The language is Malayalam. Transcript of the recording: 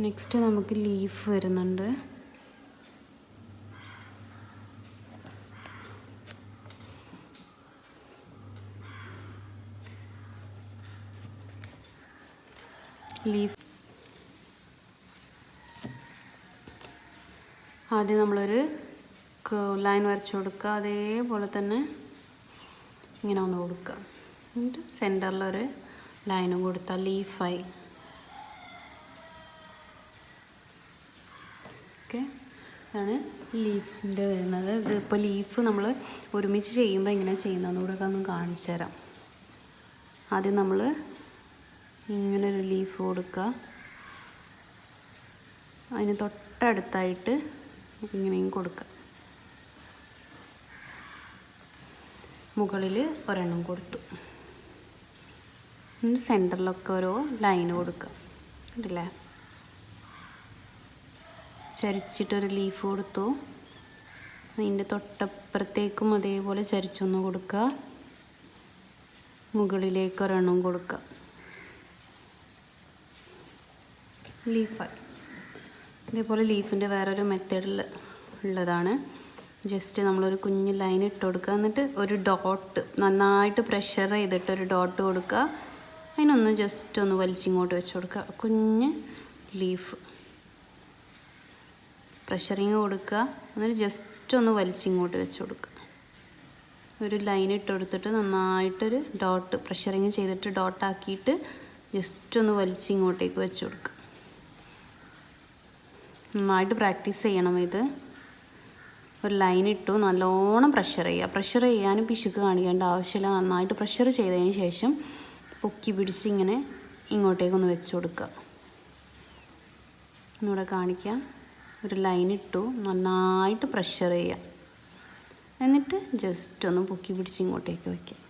നെക്സ്റ്റ് നമുക്ക് ലീഫ് വരുന്നുണ്ട്. ലീഫ് ആദ്യം നമ്മളൊരു ലൈൻ വരച്ച് കൊടുക്കുക. അതേപോലെ തന്നെ ഇങ്ങനെ ഒന്ന് കൊടുക്കുക. എന്നിട്ട് സെന്ററിലൊരു ലൈനും കൊടുത്താൽ ലീഫായി ഓക്കെ ഇതാണ് ലീഫിന്റെ വരുന്നത്. ഇതിപ്പോൾ ലീഫ് നമ്മൾ ഒരുമിച്ച് ചെയ്യുമ്പോൾ എങ്ങനെ ചെയ്യുന്നതെന്ന് കൂടെ ഒക്കെ ഒന്ന് കാണിച്ചു തരാം. ആദ്യം നമ്മൾ ഇങ്ങനെ ഒരു ലീഫ് കൊടുക്കുക. അതിന് തൊട്ടടുത്തായിട്ട് ഇങ്ങനെയും കൊടുക്കുക. മുകളിൽ ഒരെണ്ണം കൊടുത്തു. സെന്ററിലൊക്കെ ഓരോ ലൈൻ കൊടുക്കുക. കണ്ടില്ലേ? ചരിച്ചിട്ടൊരു ലീഫ് കൊടുത്തു. അതിന്റെ തൊട്ടപ്പുറത്തേക്കും അതേപോലെ ചരിച്ചൊന്ന് കൊടുക്കുക. മുകളിലേക്ക് ഒരെണ്ണം കൊടുക്കുക. ലീഫായി ഇതേപോലെ ലീഫിന്റെ വേറൊരു മെത്തേഡിൽ ഉള്ളതാണ്. ജസ്റ്റ് നമ്മളൊരു കുഞ്ഞ് ലൈൻ ഇട്ട് കൊടുക്കുക. എന്നിട്ട് ഒരു ഡോട്ട് നന്നായിട്ട് പ്രഷർ ചെയ്തിട്ട് ഒരു ഡോട്ട് കൊടുക്കുക. അതിനൊന്ന് ജസ്റ്റ് ഒന്ന് വലിച്ചിങ്ങോട്ട് വെച്ച് കൊടുക്കുക. കുഞ്ഞ് ലീഫ് പ്രഷറിങ് കൊടുക്കുക. എന്നിട്ട് ജസ്റ്റ് ഒന്ന് വലിച്ചിങ്ങോട്ട് വെച്ച് കൊടുക്കുക. ഒരു ലൈൻ ഇട്ട് കൊടുത്തിട്ട് നന്നായിട്ടൊരു ഡോട്ട് പ്രഷറിങ് ചെയ്തിട്ട് ഡോട്ടാക്കിയിട്ട് ജസ്റ്റ് ഒന്ന് വലിച്ചിങ്ങോട്ടേക്ക് വെച്ച് കൊടുക്കുക. നന്നായിട്ട് പ്രാക്ടീസ് ചെയ്യണം ഇത്. ഒരു ലൈൻ ഇട്ടു നല്ലോണം പ്രഷർ ചെയ്യുക. പ്രഷർ ചെയ്യാനും പിശുക്ക് കാണിക്കേണ്ട ആവശ്യമില്ല. നന്നായിട്ട് പ്രഷർ ചെയ്തതിന് ശേഷം പൊക്കി പിടിച്ച് ഇങ്ങനെ ഇങ്ങോട്ടേക്കൊന്ന് വെച്ച് കൊടുക്കുക. ഒന്നുകൂടെ കാണിക്കാം. ഒരു ലൈൻ ഇട്ടു. നന്നായിട്ട് പ്രഷർ ചെയ്യുക. എന്നിട്ട് ജസ്റ്റ് ഒന്ന് പൊക്കി പിടിച്ച് ഇങ്ങോട്ടേക്ക് വയ്ക്കുക